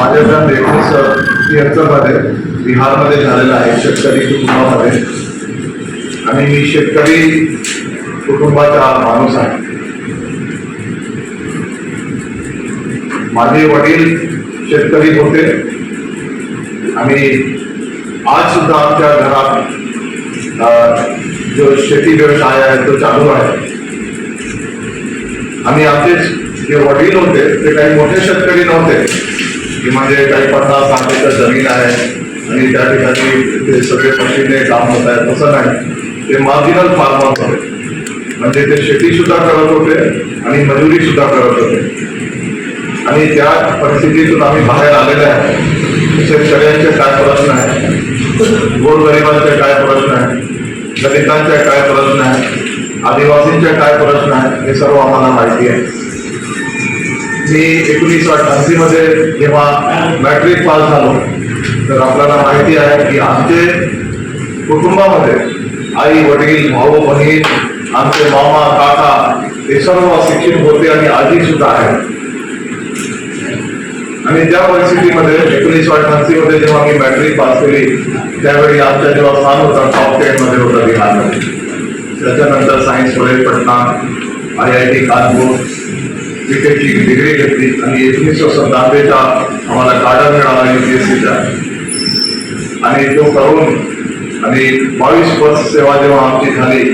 माझ्या जण एकोणीस मध्ये बिहारमध्ये झालेला आहे, शेतकरी कुटुंबामध्ये. आणि मी शेतकरी कुटुंबाचा माणूस आहे. माझे वडील शेतकरी होते. आणि आज सुद्धा आमच्या घरात जो शेती व्यवसाय आहे तो चालू आहे. आणि आमचे जे वडील होते, ते काही मोठे शेतकरी नव्हते. की पन्नास साठ एकर ज़मीन आहे आणि त्या ठिकाणी ते काम होत आहे तसं नाही ते मार्जिनल फार्मर होते. ते शेती सुद्धा करत होते आणि मजुरी सुद्धा करत होते. आणि त्या परिस्थितीतून आम्ही बाहेर आलेले आहे. शेतकऱ्यांचे काय प्रश्न गोरगरिबांचे काय प्रश्न आहे दलितांचे काय प्रश्न हे सर्व आम्हाला माहिती आहे. मी एकोणीसशे अठ्ठ्याऐंशी मध्ये जेव्हा मॅट्रिक पास झालो, तर आपल्याला माहिती आहे की आमचे आई, वडील, भाऊ, बहीण, आमचे मामा, काका हे सर्व शिक्षित होते आजी सुद्धा आहे आणि त्या परिस्थितीमध्ये पास केली, त्यावेळी आमच्या जेव्हा स्थान होता टॉप होता कॉलेज, पटना टी, कानपूर क्रिकेटची डिग्री घेतली आणि एकोणीसशे सत्तावन्नचा आम्हाला काढा मिळाला यू पी एस सीचा आणि तो करून आणि बावीस वर्ष सेवा जेव्हा आमची झाली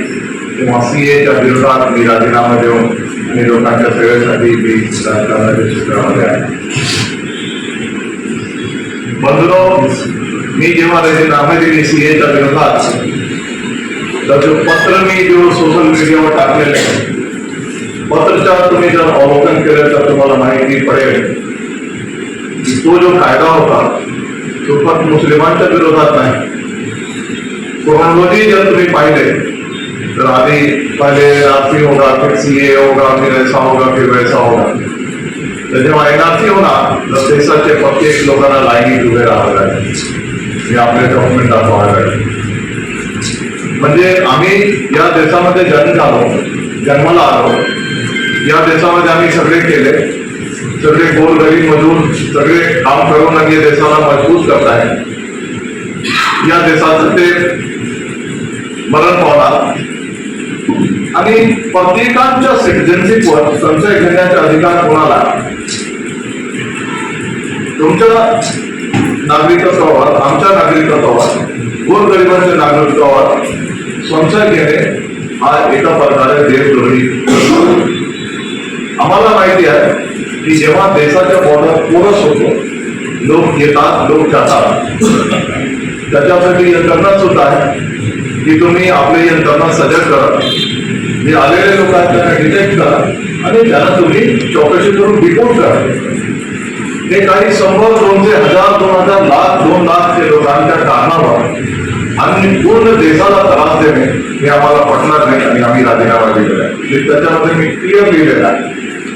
तेव्हा सी एच्या विरोधात मी राजीनामा देऊन आणि लोकांच्या सेवेसाठी मी राजकारणाच्या क्षेत्रामध्ये आहे बंधुनो मी जेव्हा सी एच्या विरोधात तर जो पत्र मी जो सोशल मीडियावर टाकलेलं आहे पत्रच्या तुम्ही जर अवलोकन केलं तर तुम्हाला माहिती पडेल तो जो कायदा होता तो फक्त मुस्लिमांच्या विरोधात नाही क्रोनॉलॉजी जर तुम्ही पाहिले तर आधी पहिले आरसी होगा, फिर सी ए होगा, फिर ऐसा होगा, फिर वैसा होगा। तर जेव्हा एनआरसी होणार तर देशाचे प्रत्येक लोकांना लाईनीत उभे राहावं लागेल हे आपले डॉक्युमेंट दाखवावे लागेल म्हणजे आम्ही या देशामध्ये जन्म झालो जन्माला आलो या देशामध्ये आम्ही सगळे केले सगळे गोर गरीब मजूर सगळे काम करून या देशाला मज़बूत करत आहे या देशाचं ते मरण पावणार आणि प्रत्येकांच्या सिटिझनशिपवर संशय घेण्याचा अधिकार कोणाला? तुमच्या नागरिकत्वावर आमच्या नागरिकत्वावर गोरगरिबांच्या नागरिकत्वावर संशय घेणे हा एका प्रकारे देशद्रोही आम्हाला माहिती आहे की जेव्हा देशाच्या बॉर्डर पोरस होतो, लोक येतात, लोक जातात. त्याच्यासाठी यंत्रणा सुद्धा आहे की तुम्ही आपली यंत्रणा सजग करा. जे आलेले लोक आहेत, त्यांना डिटेक्ट करा आणि त्यांना तुम्ही चौकशी करून रिपोर्ट करा. हे काही शंभर, दोनशे, हज़ार, दोन हज़ार लाख, दोन लाख ते लोकांच्या कारणावर आणि पूर्ण देशाला त्रास देणे हे आम्हाला पटणार नाही आणि आम्ही राजीनामा दिलेला आहे. त्याच्यामध्ये मी क्लिअर लिहिलेला आहे.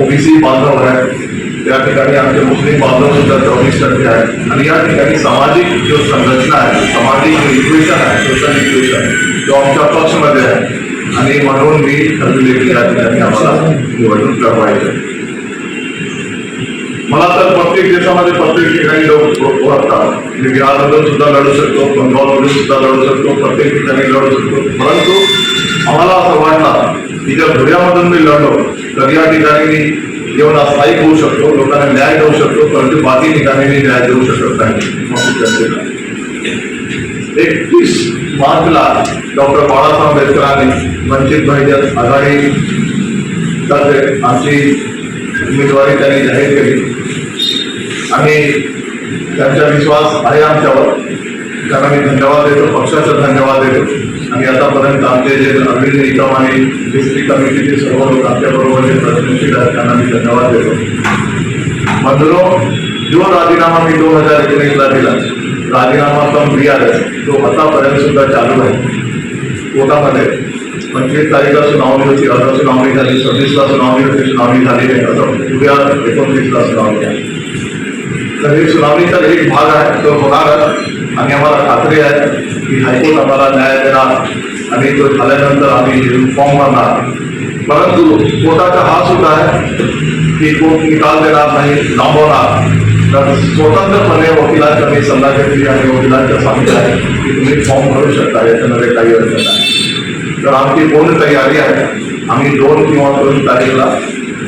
ओबीसी बांधव आहेत त्या ठिकाणी आमचे मुस्लिम बांधव सुद्धा चौवीस टक्के आहेत आणि या ठिकाणी सामाजिक जो संरचना आहे सामाजिक जो इक्वेशन आहे सोशल इक्वेशन तो आमच्या पक्षमध्ये आहे आणि म्हणून मी ठरविले या ठिकाणी आम्हाला निवडणूक मला तर प्रत्येक देशामध्ये प्रत्येक ठिकाणी लोक ओळखतात मी बिहारमधून सुद्धा लढू शकतो बंगालमधून सुद्धा लढू शकतो प्रत्येक ठिकाणी लढू शकतो परंतु आम्हाला असं वाटलं की धुळ्यामधून मी लढलो तर या ठिकाणी मी स्थायिक होऊ शकतो, लोकांना न्याय देऊ शकतो, परंतु बाकी ठिकाणी मी न्याय देऊ शकत नाही. एकतीस मार्चला डॉक्टर बाळासाहेब आंबेडकरांनी वंचित बहुजन आघाडी आमची उमेदवारी त्यांनी जाहीर केली. आणि त्यांचा विश्वास आहे आमच्यावर. त्यांना मी धन्यवाद देतो, पक्षाचा धन्यवाद देतो. आणि आतापर्यंत आमचे जे अरविंद निकम आणि डिस्ट्रिक्ट कमिटीचे सर्व लोक आमच्या बरोबर जे प्रतिनिधी त्यांना मी धन्यवाद देतो बंधुरो जो राजीनामा मी दोन हज़ार एकोणीसला दिला राजीनामा फ्रॉम बी आर एस तो आतापर्यंत सुद्धा चालू आहे कोर्टामध्ये पंचवीस तारीखला सुनावणी होती अर्धा सुनावणी झाली सव्वीसला सुनावणी होती सुनावणी झाली नाही आता उद्या एकोणतीसला सुनावणी आहे तर ही। सुनावणीचा एक भाग आहे तो होणार आणि आम्हाला खात्री आहे की हायकोर्ट आम्हाला न्याय देणार आणि तो झाल्यानंतर आम्ही फॉर्म भरणार परंतु कोर्टाचा हा सुद्धा आहे की कोर्ट निकाल देणार नाही लांबवणार तर स्वतंत्रपणे वकिलांच्या मी सल्ला घेतली आणि वकिलांच्या सांगितलं आहे की तुम्ही फॉर्म भरू शकता याच्यामध्ये काही अडचण नाही तर आमची पूर्ण तयारी आहे आम्ही दोन किंवा दोन तारीखला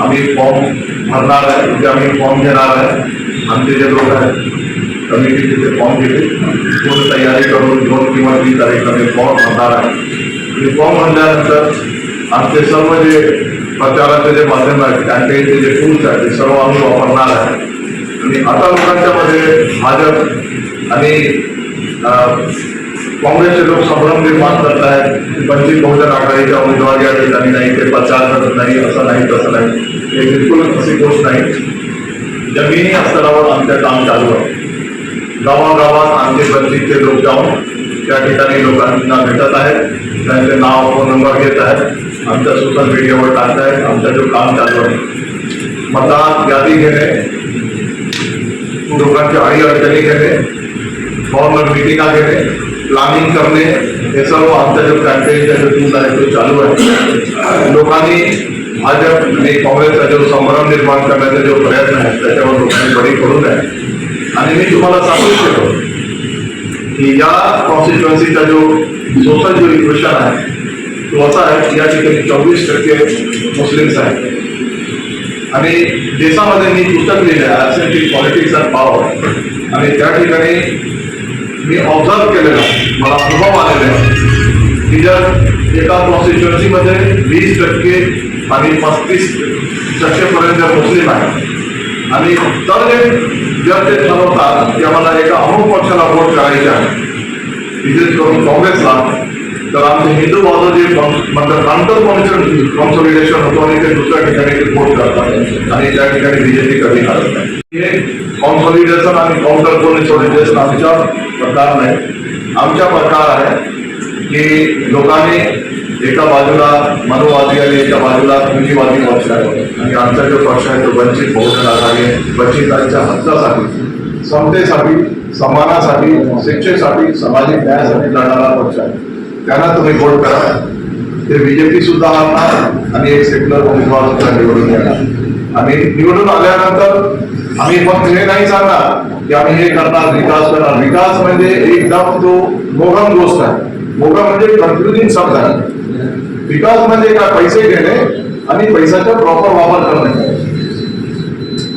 आम्ही फॉर्म भरणार आहे उद्या आम्ही फॉर्म घेणार आहे आमचे जे लोक आहेत कमिटी तिथे फॉर्म घेते पूर्ण तयारी करून दोन किंवा तीन तारीखला फॉर्म भरणार आहे आणि फॉर्म भरल्यानंतर आमचे सर्व जे प्रचाराचे जे माध्यम आहेत कॅम्पेनचे जे टूल्स आहेत ते सर्व आम्ही वापरणार आणि आता लोकांच्या मध्ये भाजप आणि काँग्रेसचे लोक संभ्रम निर्माण करत आहेत वंचित बहुजन आघाडीच्या उमेदवार या ठिकाणी नाही ते प्रचार करत नाही असं नाही तसं नाही हे बिलकुल अशी गोष्ट नाही जमिनी स्तरावर आमचं काम चालू आहे गावागावात आमचे वंचितचे लोक जाऊन त्या ठिकाणी लोकांना भेटत आहेत त्यांचे नाव फ़ोन नंबर घेत आहेत आमच्या सोशल मीडियावर टाकत आहेत आमचं जो काम चालू आहे मतदान यादी घेणे लोकांच्या अडी अडचणी घेणे फॉर्मल मिटिंगा घेणे प्लॅनिंग करणे हे सर्व आमचा जो कॅम्पेनचा जो टूल आहे तो चालू आहे लोकांनी भाजप आणि काँग्रेसचा जो संभ्रम निर्माण करण्याचा जो प्रयत्न आहे त्याच्यावर लोकांनी बळी पडू नये आणि मी तुम्हाला सांगू इच्छितो की या कॉन्स्टिट्युएन्सीचा जो सोशल जो इक्वेशन आहे तो असा आहे की या ठिकाणी चोवीस टक्के मुस्लिम्स आहेत. आणि देशामध्ये मी पुस्तक लिहिलं आहे ॲबसेंटी पॉलिटिक्स अँड पॉवर आणि त्या ठिकाणी मी ऑब्झर्व केलेलं मला अनुभव आलेला आहे, की जर एका कॉन्स्टिट्युएन्सीमध्ये वीस टक्के आणि पस्तीस टक्केपर्यंत मुस्लिम आहे आणि तर जे जर ते ठरवतात की आम्हाला एका अमुक पक्षाला वोट करायचे आहे विशेष करून काँग्रेसला तर आमचे हिंदू बाजू जे मतलब आंतर कॉन्सोलिडेशन होतो आणि ते दुसऱ्या ठिकाणी ते वोट करतात आणि त्या ठिकाणी बीजेपी हरत नाही हे कॉन्सोलिडेशन आणि काउंटर कॉन्सोलिडेशन आमच्या प्रकार नाही आमच्या प्रकार आहे की लोकांनी एका बाजूला मनोवादी आणि एका बाजूला पूंजीवादी पक्ष आहे. आणि आमचा जो पक्ष आहे तो वंचित बहुजन आघाडी आहे वंचितांच्या हक्कासाठी, समतेसाठी सन्मानासाठी शिक्षेसाठी, सामाजिक न्यायासाठी लढणारा पक्ष आहे. त्यांना तुम्ही वोट करा. ते बीजेपी सुद्धा आणणार आणि एक सेक्युलर उमेदवार सुद्धा निवडून येणार. आणि निवडून आल्यानंतर आम्ही फक्त हे नाही सांगणार की आम्ही हे करणार, विकास करणार. विकास म्हणजे एकदम तो मोगम गोष्ट आहे. मोगम म्हणजे कन्फ्युजिंग शब्द आहे. विकास म्हणजे काय पैसे घेणे आणि पैशाचा प्रॉपर वापर करणे.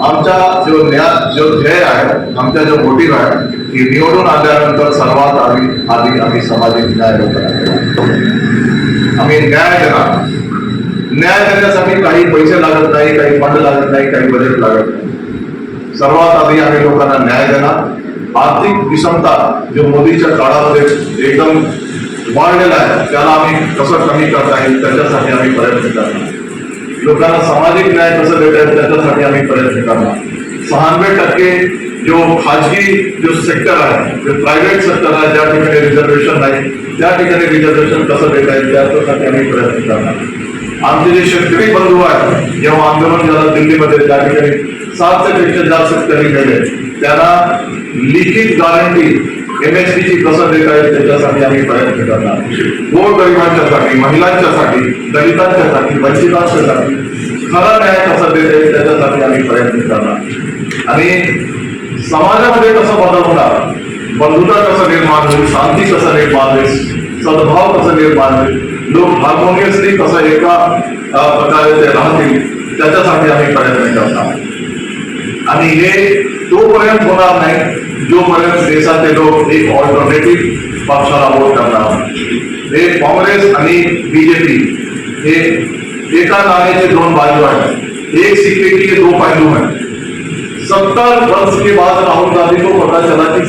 आमचा जो न्याय जो ध्येय आहे आमचा जो मोटिव्ह आहे, की निवडून आल्यानंतर सर्वात आधी आधी आम्ही सामाजिक न्याय. आम्ही न्याय देणार. न्याय देण्यासाठी काही पैसे लागत नाही, काही फंड लागत नाही, काही बजेट लागत नाही. सर्वात आधी आम्ही लोकांना न्याय देणार. आर्थिक विषमता, जो मोदीच्या काळामध्ये एकदम वाढलेला आहे. त्याला आम्ही कसं कमी करता येईल प्रयत्न करणार. लोकांना सामाजिक न्याय कसं आम्ही प्रयत्न करणार. शहाण्णवे टक्के जो खाजगी जो सेक्टर आहे, जो प्रायव्हेट सेक्टर आहे, ज्या ठिकाणी रिझर्वेशन नाही, त्या ठिकाणी रिझर्वेशन प्रयत्न करणार. आमचे जे शेतकरी बंधू आहेत, जेव्हा आंदोलन झालं दिल्लीमध्ये त्या ठिकाणी सातशे पेक्षा जास्त शेतकरी गेले, त्यांना लिखित गॅरंटी एमएसपी ची कसं देता येईल त्याच्यासाठी आम्ही खरा न्याय कसा देता येईल प्रयत्न करणार. आणि समाजामध्ये कसं बदल होणार? बंधुता कसं निर्माण होईल? शांती कसं निर्माण होईल? सद्भाव कसं निर्माण होईल? लोक हार्मोनियसली कसं एका प्रकारे ते राहतील? प्रयत्न करणार. आणि हे तोपर्यंत जोपर्यंत देशाचे लोक एक ऑल्टरनेटिव्ह पक्षाला वोट करणार हे काँग्रेस आणि बीजेपी, हे एका नाण्याचे दोन बाजू आहेत. एक सिक्के के दो पहलू हैं सत्तर वर्ष के बाद राहुल गांधी को पता चला कि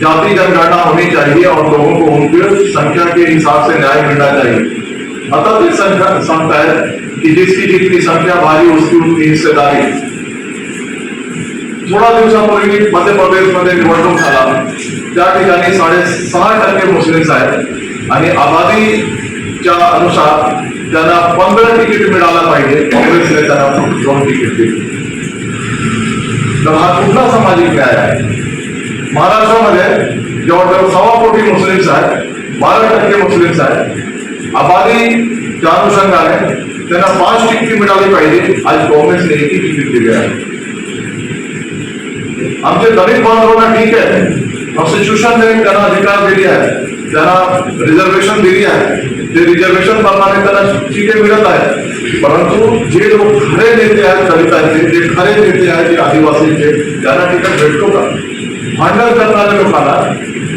जाति जनगणना होनी चाहिए और लोगों को उनकी संख्या के हिसाब से न्याय मिलना चाहिए। अतः संख्या समझता है कि जिसकी जितनी संख्या भारी, उसकी उतनी हिस्सेदारी। थोडा दिवसापूर्वी मध्य प्रदेशमध्ये निवडणूक झाला त्या ठिकाणी साडेसहा टक्के मुस्लिम्स आहेत आणि आबादीच्या अनुसार त्यांना पंधरा तिकीट मिळायला पाहिजे काँग्रेसने त्यांना दोन तिकीट दिली तर हा कुठला सामाजिक न्याय आहे महाराष्ट्रामध्ये जवळजवळ सव्वा कोटी मुस्लिम्स आहेत बारा टक्के मुस्लिम्स आहेत आबादीच्या अनुषंगाने त्यांना पाच तिकीट मिळाली पाहिजे आज काँग्रेसने एकही तिकीट दिले आहे आमचे दलित बांधवांना ठीक आहे कॉन्स्टिट्यूशनने त्यांना अधिकार दिली आहे त्यांना रिझर्वेशन दिली आहे ते रिझर्वेशन प्रमाणे त्यांना तिकीट मिळत आहे परंतु जे लोक खरे नेते आहेत दलितांचे जे खरे नेते आहेत जे आदिवासीचे त्यांना तिकीट भेटतो का भांडण करणाऱ्या लोकांना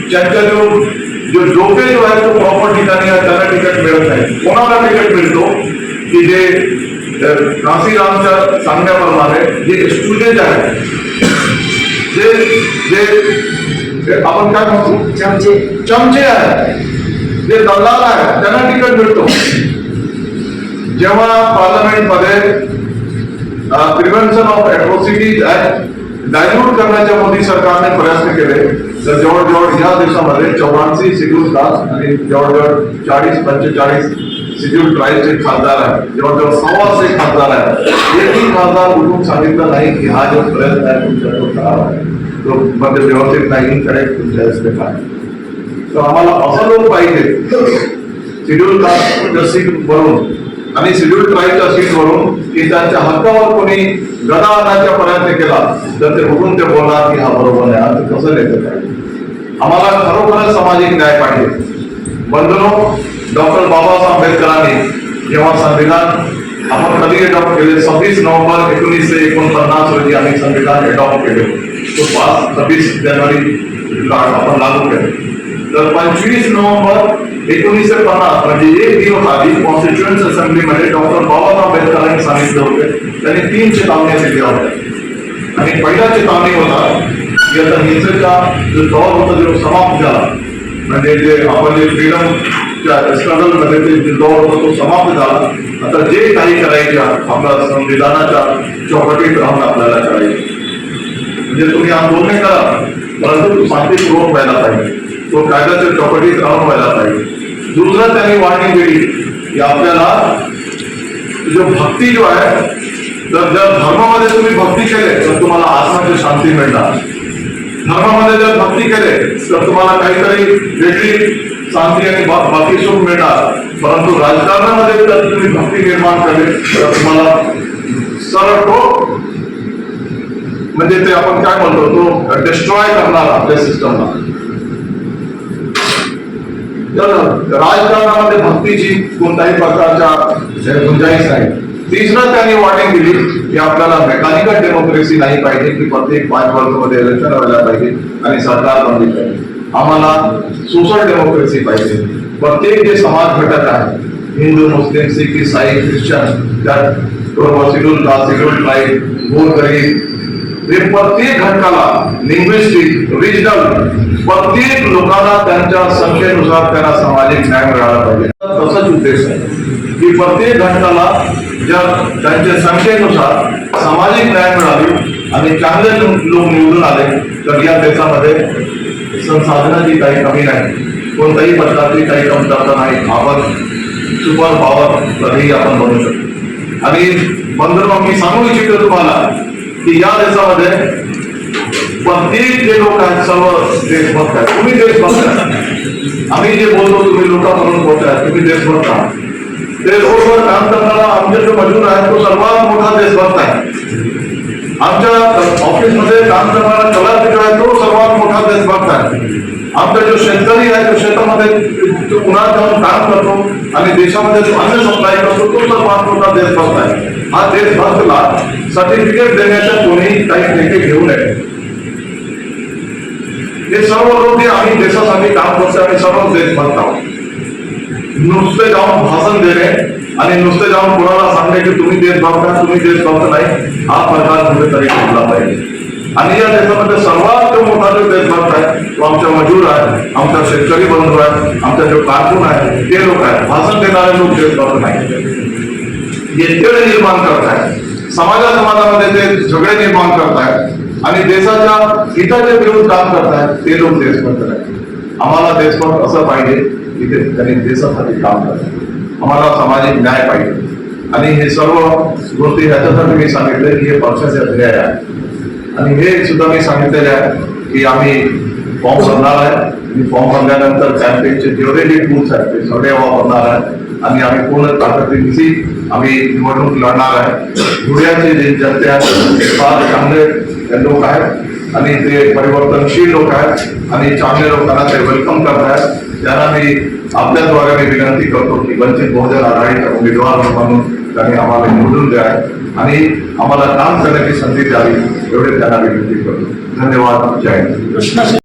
ज्यांच्या जो जो डोके जो आहे तो प्रॉपर ठिकाणी आहे त्यांना तिकीट मिळत नाही कोणाला तिकीट मिळतो की जे काशीरामच्या सांगण्याप्रमाणे जे स्टुडंट आहेत जे जे आपण काय म्हणतो चमचे। चमचे आहेत जे दलाल आहेत त्यांना तिकीट मिळतो जेव्हा पार्लमेंटमध्ये prevention of atrocities act dilute करण्याच्या मोदी सरकारने प्रयत्न केले तर जवळजवळ या देशामध्ये चौऱ्याऐंशी शेड्यूल कास्ट आणि जवळजवळ चाळीस पंचेचाळीस शेड्यूल ट्राईबचे खासदार आहेत जवळजवळ सव्वाशे खासदार आहेत एकही खासदार उठून सांगितलं नाही की हा, जो प्रयत्न आहे तुमचा तो खराब आहे तो म्हणजे व्यवस्थित नाही करेक्ट तुमच्या इस्तेट आहे तर आम्हाला असं लोक पाहिजे शेड्यूल कास्टच्या सीट वरून आणि शेड्यूल ट्राईबच्या सीट वरून की त्यांच्या हक्कावर कोणी गदा आणण्याचा प्रयत्न केला तर ते उठून ते बोलणार की हा, बरोबर आहे आता कसं नेतं काय आम्हाला खरोखरच सामाजिक न्याय पाहिजे बंधनो, डॉक्टर बाबासाहेब आंबेडकरांनी जेव्हा संविधान आपण कधी अडॉप्ट केले सव्वीस नोव्हेंबर एकोणीसशे एकोणपन्नास रोजी आम्ही संविधान अडॉप्ट केले तो पाच सव्वीस जानेवारी आपण लागू केले तर पंचवीस नोव्हेंबर एकोणीसशे पन्नास म्हणजे एक दिवस आधी कॉन्स्टिट्युएंट असेंब्लीमध्ये डॉक्टर बाबासाहेब आंबेडकरांनी सांगितलं होते त्यांनी तीन चेतावण्या दिल्या होत्या आणि पहिला चेतावणी होता की आता हिंसेचा जो दौर होता जो समाप्त झाला जे फ्रीडमच्या स्ट्रगल ते दौर तो समाप्त जे आंदोलन करा परंतु तो व्हायला पाहिजे तो कायद्याच्या चौकटीत राहून व्हायला पाहिजे दुसरं जो भक्ती जो आहे तर जर धर्मामध्ये तुम्ही भक्ती केले तर तुम्हाला आत्माची शांती मिळणार धर्मामध्ये जर भक्ती केले, तर तुम्हाला काहीतरी वेगळी शांती आणि बाकी सुख मिळणार. परंतु राजकारणामध्ये जर तुम्ही भक्ती निर्माण केले, तर तुम्हाला सरळ तो म्हणजे ते आपण काय म्हणतो तो डिस्ट्रॉय करणार आपल्या सिस्टमला तर राजकारणामध्ये भक्तीची कोणत्याही प्रकारच्या गुंजाईश नाही. तिसरं मेकॅनिकल डेमोक्रेसी नाही पाहिजे की प्रत्येक पाच वर्षामध्ये इलेक्शन व्हायला पाहिजे आणि सरकार पाहिजे आम्हाला सोशल डेमोक्रेसी पाहिजे प्रत्येक जे समाज घटक आहे हिंदू, मुस्लिम, सिख इसाई Christian schedule caste schedule tribe गोरगरीब हे प्रत्येक घटकाला लिंग्विस्टिक रिजनल प्रत्येक लोकांना संख्येनुसार त्यांना सामाजिक न्याय मिळाला पाहिजे तसाच उद्देश आहे की प्रत्येक घटकाला जर त्यांच्या संख्येनुसार सामाजिक न्याय मिळाली आणि चांगले लोक निवडून आले, तर या देशामध्ये संसाधनाची काही कमी नाही. कोणत्याही प्रकारची काही कमतरता नाही. आपण सुपर पॉवर कधीही आपण बनू शकतो आणि बंधुराव मी सांगू इच्छितो तुम्हाला की या देशामध्ये प्रत्येक जे लोक आहेत, सर्व देशभक्त आहेत. तुम्ही देशभक्त आहात. आम्ही जे बोलतो, तुम्ही लोक बोलताय. तुम्ही देशभक्त आहात. रोडवर काम करणारा आमचे जो मजूर आहे तो सर्वात मोठा देशभक्त आहे. आमच्या ऑफिसमध्ये काम करणारा कलाकार जो आहे तो सर्वात मोठा देशभक्त आहे. आमचा जो शेतकरी आहे तो शेतामध्ये उन्हात जाऊन काम करतो आणि देशामध्ये जो अन्न सप्लाय करतो तो सर्वात मोठा देशभक्त आहे. हा देशभक्तला सर्टिफिकेट देण्याच्या कोणीही काही ठेके घेऊ नये. हे सर्व लोक आम्ही देशासाठी काम करतो आम्ही सर्व देशभक्त आहोत. नुसते जाऊन भाषण देणे आणि नुसते जाऊन कोणाला सांगणे की तुम्ही देशभक्त आहात, तुम्ही देशभक्त नाही हा प्रकार कुठेतरी ठेवला पाहिजे. आणि या देशामध्ये सर्वात मोठा जो देशभक्त आहे तो आमचा मजूर आहे आमचा शेतकरी बंधू आहे आमचा जो कारकून आहे ते लोक आहेत. भाषण देणारे लोक देशभक्त नाही. येतेडे निर्माण करतायत. समाजा समाजामध्ये ते झगडे निर्माण करतायत. आणि देशाच्या हिताच्या विरुद्ध काम करतायत ते लोक देशभक्त नाही. आम्हाला देशभक्त असं पाहिजे. की त्यांनी देशासाठी काम करतात आम्हाला सामाजिक न्याय पाहिजे आणि हे सर्व गोष्टी ह्याच्यासाठी मी सांगितलं की हे पक्षाचे ध्येय आहे आणि हे सुद्धा मी सांगितलेले आहे की आम्ही फॉर्म भरणार आहे फॉर्म भरल्यानंतर कॅम्पेनचे जेवढे जे टूल्स आहेत ते सगळे वापरणार आहे आणि आम्ही पूर्ण ताकदीनिशी आम्ही निवडणूक लढणार आहे धुळ्याचे जे जनते आहेत ते फार चांगले लोक आहेत आणि ते परिवर्तनशील लोक आहेत आणि चांगल्या लोकांना ते वेलकम करत आहेत त्यांना मी आपल्याद्वारे मी विनंती करतो की वंचित बहुजन आघाडीच्या उमेदवार म्हणून त्यांनी आम्हाला निवडून द्या काम करण्याची संधी द्यावी एवढे त्यांना विनंती करतो धन्यवाद, जय